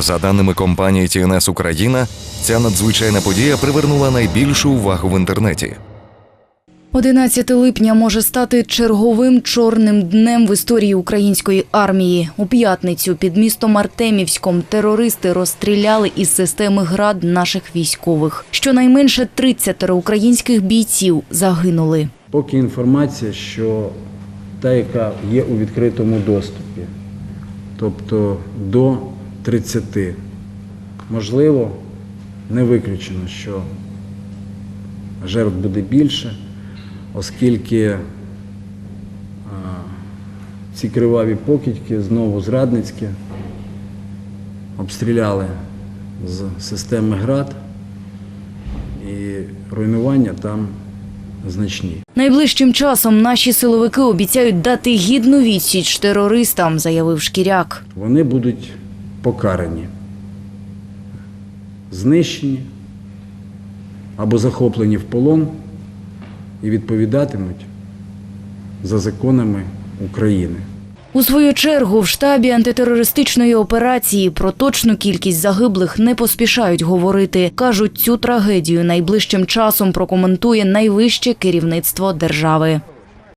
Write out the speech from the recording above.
За даними компанії TNS Україна, ця надзвичайна подія привернула найбільшу увагу в інтернеті. 11 липня може стати черговим чорним днем в історії української армії. У п'ятницю під містом Артемівськом терористи розстріляли із системи град наших військових. Щонайменше 30 українських бійців загинули. Поки інформація, що та, яка є у відкритому доступі, тобто до 30. Можливо, не виключено, що жертв буде більше, оскільки ці криваві покидьки знову зрадницькі обстріляли з системи ГРАД і руйнування там значні. Найближчим часом наші силовики обіцяють дати гідну відсіч терористам, заявив Шкіряк. вони будуть покарані, знищені або захоплені в полон і відповідатимуть за законами України. У свою чергу в штабі антитерористичної операції про точну кількість загиблих не поспішають говорити. Кажуть, цю трагедію найближчим часом прокоментує найвище керівництво держави.